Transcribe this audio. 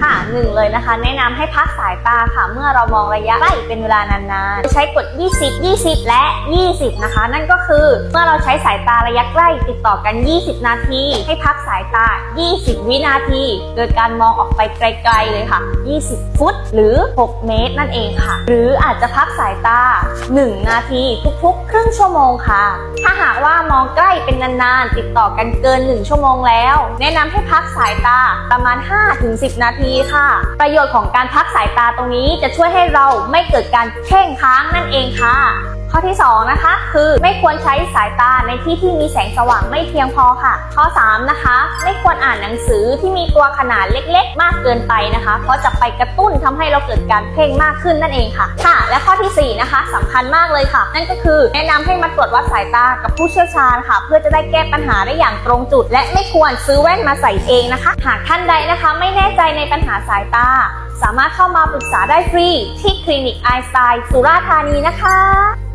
ค่ะหนึ่งเลยนะคะ แนะนำให้พักสายตาค่ะ เมื่อเรามองระยะใกล้เป็นเวลานานๆ ใช้กด 20 20 และ 20 นะคะ นั่นก็คือเมื่อเราใช้สายตาระยะใกล้ติดต่อกัน 20 นาที ให้พักสายตา 20 วินาที โดยการมองออกไปไกลๆเลยค่ะ 20 ฟุตหรือ 6 เมตรนั่นเองค่ะ หรืออาจจะพักสายตา 1 นาทีทุกๆ ครึ่งชั่วโมงค่ะ ถ้าหากว่ามองใกล้เป็นนานๆ ติดต่อกันเกิน 1 ชั่วโมงแล้ว แนะนำให้พักสายตาประมาณ 5-10 นาทีค่ะ ประโยชน์ของการพักสายตาตรงนี้จะช่วยให้เราไม่เกิดการเพ่งค้างนั่นเองค่ะ ข้อที่ 2 นะคะ คือไม่ควรใช้สายตาในที่ที่มีแสงสว่างไม่เพียงพอค่ะ ข้อ 3 นะคะ ไม่ควรอ่านหนังสือที่มีตัวขนาดเล็ก ๆ มากเกินไปนะคะ เพราะจะไปกระตุ้นทำให้เราเกิดการเพ่งมากขึ้นนั่นเองค่ะ ค่ะ และข้อทีสี่4 นะคะสำคัญมากเลยค่ะ นั่นก็คือแนะนำให้มาตรวจวัดสายตากับผู้เชี่ยวชาญค่ะ เพื่อจะได้แก้ปัญหาได้อย่างตรงจุด และไม่ควรซื้อแว่นมาใส่เองนะคะ หากท่านใดนะคะ ไม่แน่ใจในปัญหาสายตา สามารถเข้ามาปรึกษาได้ฟรีที่คลินิกไอสไตล์สุราษฎร์ธานีนะคะ